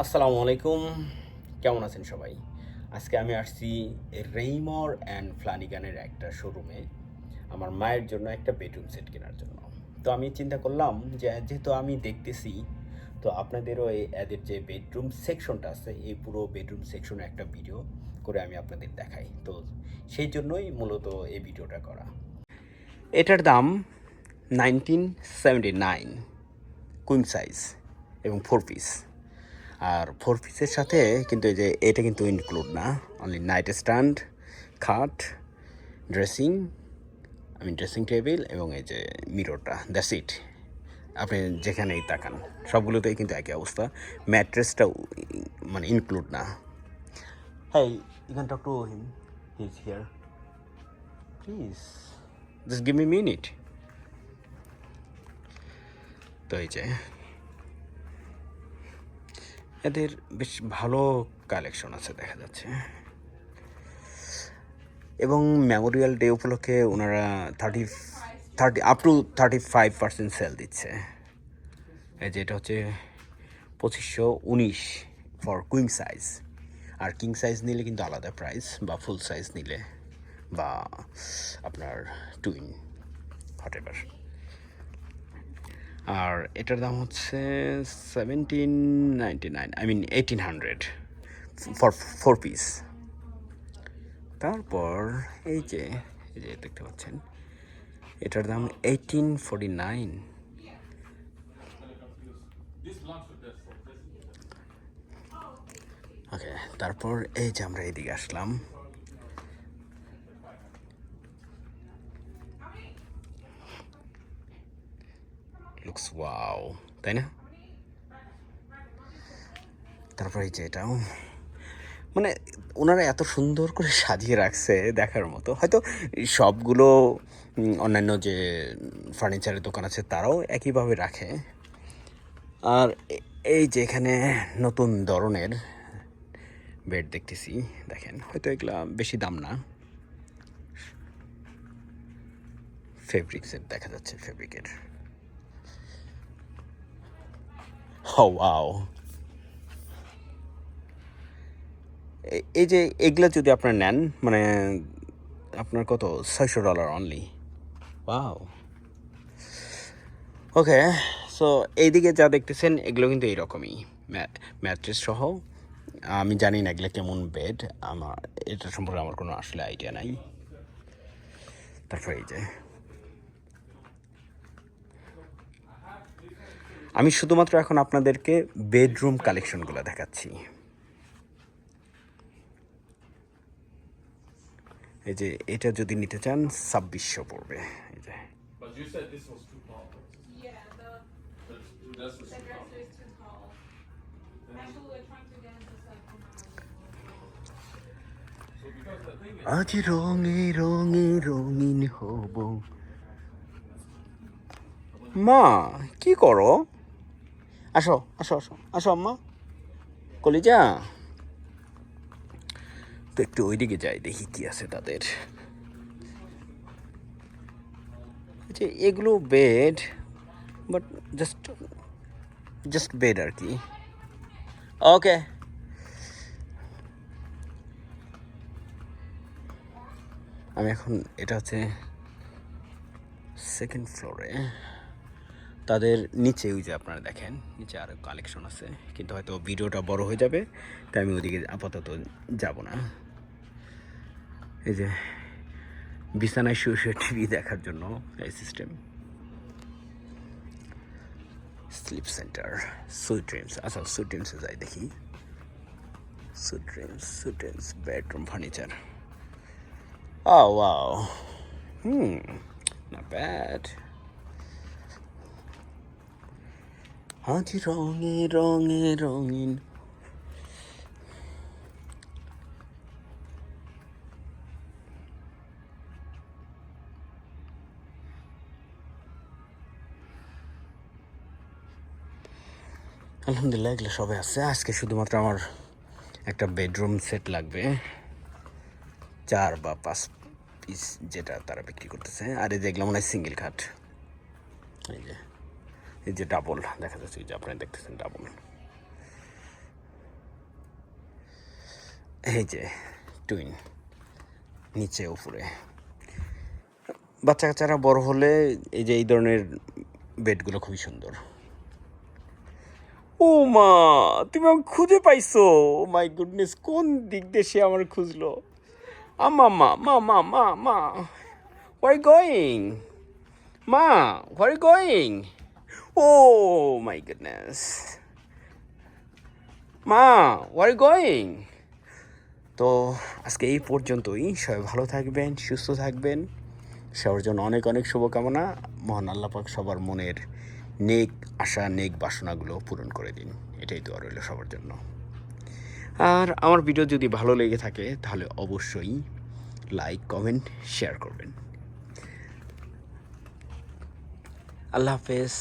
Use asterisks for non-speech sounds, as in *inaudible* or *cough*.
আসসালামু আলাইকুম। কেমন আছেন সবাই? আজকে আমি আসছি রেইমর অ্যান্ড ফ্লানিগানের একটা শোরুমে আমার মায়ের জন্য একটা বেডরুম সেট কেনার জন্য। তো আমি চিন্তা করলাম যে, যেহেতু আমি দেখতেছি, তো আপনাদেরও এই এদের যে বেডরুম সেকশনটা আছে, এই পুরো বেডরুম সেকশনে একটা ভিডিও করে আমি আপনাদের দেখাই। তো সেই জন্যই মূলত এই ভিডিওটা করা। এটার দাম nineteen seventy nine queen size এবং ফোর পিস আর ফোর পিসের সাথে কিন্তু এই যে এটা কিন্তু ইনক্লুড না। অনলি নাইট স্ট্যান্ড খাট ড্রেসিং আমি ড্রেসিং টেবিল এবং এই যে মিররটা দ্যাটস ইট আপনি যেখানেই তাকান, সবগুলোতেই কিন্তু একই অবস্থা। ম্যাট্রেসটাও মানে ইনক্লুড না। হ্যাঁ you can talk to him he is here please just give me minute তো এই যে এদের বেশ ভালো কালেকশন আছে দেখা যাচ্ছে। এবং মেমোরিয়াল ডে উপলক্ষে ওনারা thirty thirty up to thirty five percent sale দিচ্ছে। এই যে এটা হচ্ছে পঁচিশশো উনিশ ফর কুইং সাইজ আর কিং সাইজ নিলে কিন্তু আলাদা প্রাইস বা ফুল সাইজ নিলে বা আপনার টুইন হট এভার আর এটার দাম হচ্ছে seventeen ninety nine I mean eighteen hundred for four piece তারপর এই যে এই যে দেখতে পাচ্ছেন, এটার দাম এইটিন ফোরটি নাইন ওকে তারপর এই যে আমরা এদিকে আসলাম। লুকস ওয়াও তাই না? তারপর যে মানে ওনারা এত সুন্দর করে সাজিয়ে রাখছে দেখার মতো। হয়তো সবগুলো অন্যান্য যে ফার্নিচারের দোকান আছে তারাও একইভাবে রাখে। আর এই যে এখানে নতুন ধরনের বেড দেখতেছি, দেখেন, হয়তো এগুলা বেশি দাম না। ফেব্রিক্সের দেখা যাচ্ছে ফেব্রিকের *laughs* ও ওয়াও এ- এই যে এগুলো যদি আপনার নেন মানে আপনার কত? ছয়শো dollar only wow okay so এইদিকে যা দেখতেছেন, এগুলো কিন্তু এইরকমই। ম্যাট্রেস সহ, আমি জানি না এগুলো কেমন বেড আমার, এটা সম্পর্কে আমার কোনো আসলে আইডিয়া নাই। তারপরে এই যে আমি শুধুমাত্র এখন আপনাদেরকে বেডরুম কালেকশনগুলো দেখাচ্ছি। এই যে এটা যদি নিতে চান ছাব্বিশশো পড়বে। আজ রঙে রঙে রঙিন হব। মা কি করো? আসো আসো আসো আসো আম্মা। কলিজা। তো একটু ওইদিকে যাই, দেখি কি আছে তাদের। যে এগুলো bed but just just bed আর কি। ওকে আমি এখন, এটা হচ্ছে সেকেন্ড ফ্লোরে তাদের নিচে, ওই যে আপনারা দেখেন, নিচে আরও কালেকশন আছে কিন্তু হয়তো ভিডিওটা বড় হয়ে যাবে, তাই আমি ওদিকে আপাতত যাব না এই যে, বিছানায় শুয়ে শুয়ে টিভি দেখার জন্য এই system Sleep Center Sweet Dreams আচ্ছা সুইট ড্রিমসে যাই দেখি Sweet Dreams Sweet Dreams bedroom furniture O. Hmm. Not bad. আজ রঙে রঙে রঙিন। আলহামদুলিল্লাহ, এগুলো সবাই আছে। আজকে শুধুমাত্র আমার একটা বেডরুম সেট লাগবে। চার বা পাঁচ পিস যেটা তারা বিক্রি করতেছে। আর এই দেখলাম মনে হয় সিঙ্গেল খাট এই যে। এই যে ডাবল দেখা যাচ্ছে যে আপনারা দেখতেছেন ডাবল এই যে টুইন নিচে, উপরে। বাচ্চা কাচ্চারা বড় হলে এই যে এই ধরনের বেডগুলো খুবই সুন্দর। ও মা, তুমি আমাকে খুঁজে পাইছো? মাই গুডনেস, কোন দিক দিয়ে সে আমার খুঁজলো? আমা মা মা মা মা মা গোয়িং মা war going oh my goodness মা ওয়ার গোয়িং তো আজকে এই পর্যন্তই। সবাই ভালো থাকবেন, সুস্থ থাকবেন। সবার জন্য অনেক অনেক শুভকামনা। মহান আল্লাহ পাক সবার মনের নেক আশা, নেক বাসনাগুলো পূরণ করে দিন। এটাই তো রইল সবার জন্য। আর আমার ভিডিও যদি ভালো লেগে থাকে, তাহলে অবশ্যই লাইক কমেন্ট শেয়ার করবেন। আল্লাহ হাফেজ।